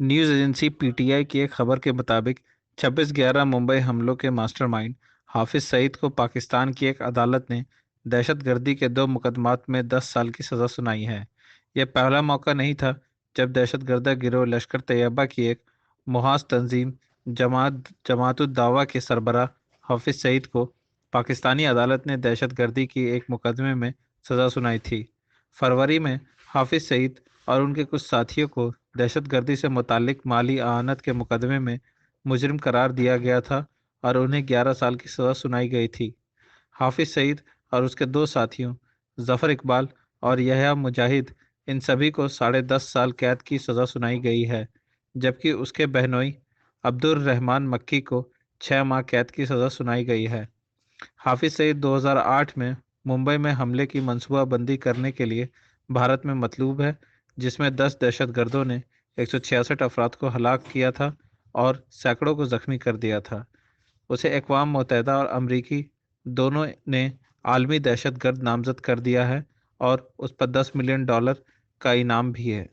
News agency PTI की एक खबर के मुताबिक 26/11 मुंबई हमलों के मास्टरमाइंड हाफिज सईद को पाकिस्तान की एक अदालत ने दहशतगर्दी के दो मुकदमात में 10 साल की सज़ा सुनाई है। यह पहला मौका नहीं था जब दहशत गर्दा गिरोह लश्कर तैयबा की एक मुहाज तंजीम जमात, जमातुद्दावा के सरबरा हाफिज सईद को पाकिस्तानी अदालत ने दहशत गर्दी की एक मुकदमे में सज़ा सुनाई थी। फरवरी में हाफिज सईद और उनके कुछ साथियों को दहशतगर्दी से मुतक माली आनत के मुकदमे में मुजरिम करार दिया गया था और उन्हें 11 साल की सज़ा सुनाई गई थी। हाफिज सईद और उसके दो साथियों, जफ़र इकबाल और यहया मुजाहिद, इन सभी को साढ़े दस साल कैद की सज़ा सुनाई गई है, जबकि उसके बहनोई अब्दुल रहमान मक्की को छः माह कैद की सज़ा सुनाई गई है। हाफिज सईद 2008 में मुंबई में हमले की मनसूबाबंदी करने के लिए भारत में मतलूब है जिसमें 10 दहशतगर्दों ने एक सौ छियासठ अफराद को हलाक किया था और सैकड़ों को ज़ख्मी कर दिया था। उसे अकवा मुतहदा और अमरीकी दोनों ने आलमी दहशत गर्द नामजद कर दिया है और उस पर 10 मिलियन डॉलर का इनाम भी है।